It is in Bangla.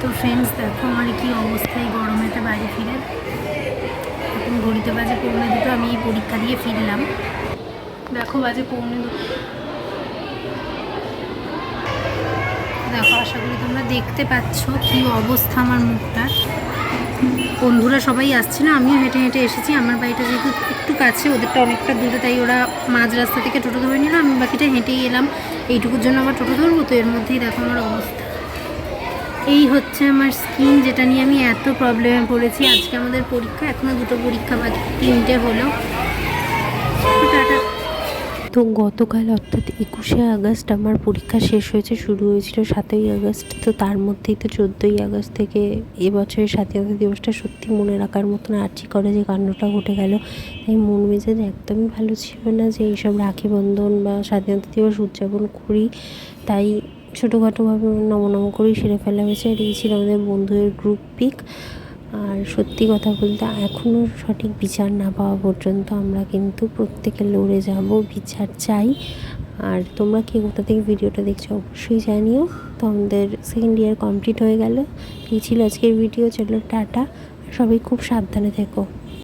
তো ফ্রেন্ডস দেখো আমার কি অবস্থা এই গরমেতে বাড়ি ফিরে। এখন ঘড়িতে বাজে পৌনে দুটো, আমি এই পরীক্ষা দিয়ে ফিরলাম। দেখো বাজে পৌনে দুটো দেখো, আশা করি তোমরা দেখতে পাচ্ছ কি অবস্থা আমার মুখটার বন্ধুরা সবাই আসছে না? আমিও হেঁটে হেঁটে এসেছি। আমার বাড়িটা যেহেতু একটু কাছে, ওদেরটা অনেকটা দূরে, তাই ওরা মাঝ রাস্তা থেকে টোটো ধরে নিল। আমি বাকিটা হেঁটেই এলাম। এইটুকুর জন্য আবার টোটো ধরবো? তো এর মধ্যেই দেখো আমার অবস্থা। এই হচ্ছে আমার স্কিন যেটা নিয়ে আমি এত প্রবলেমে পড়েছি। আজকে আমাদের পরীক্ষা এখনও দুটো পরীক্ষা বাকি, তিনটে হলো। তো গতকাল অর্থাৎ একুশে আগস্ট আমার পরীক্ষা শেষ হয়েছে, শুরু হয়েছিল সাতই আগস্ট। তো তার মধ্যেই তো চোদ্দোই আগস্ট থেকে এবছরের স্বাধীনতা দিবসটা সত্যি মনে রাখার মতন আর্জি করে যে কাণ্ডটা ঘটে গেল। তাই মন মেজাজ একদমই ভালো ছিল না যে এইসব রাখি বন্ধন বা স্বাধীনতা দিবস উদযাপন করি। তাই ছোটোখাটোভাবে নম নম করেই সেরে ফেলা হয়েছে। আর এই ছিল আমাদের বন্ধুদের গ্রুপ পিক আর সত্যি কথা বলতে এখনও সঠিক বিচার না পাওয়া পর্যন্ত আমরা কিন্তু প্রত্যেকে লড়ে যাব, বিচার চাই। আর তোমরা কে কোথা থেকে ভিডিওটা দেখছ অবশ্যই জানিও। তো আমাদের সেকেন্ড ইয়ার কমপ্লিট হয়ে গেল। এই ছিল আজকের ভিডিও চলো টাটা। সবাই খুব সাবধানে থেকো।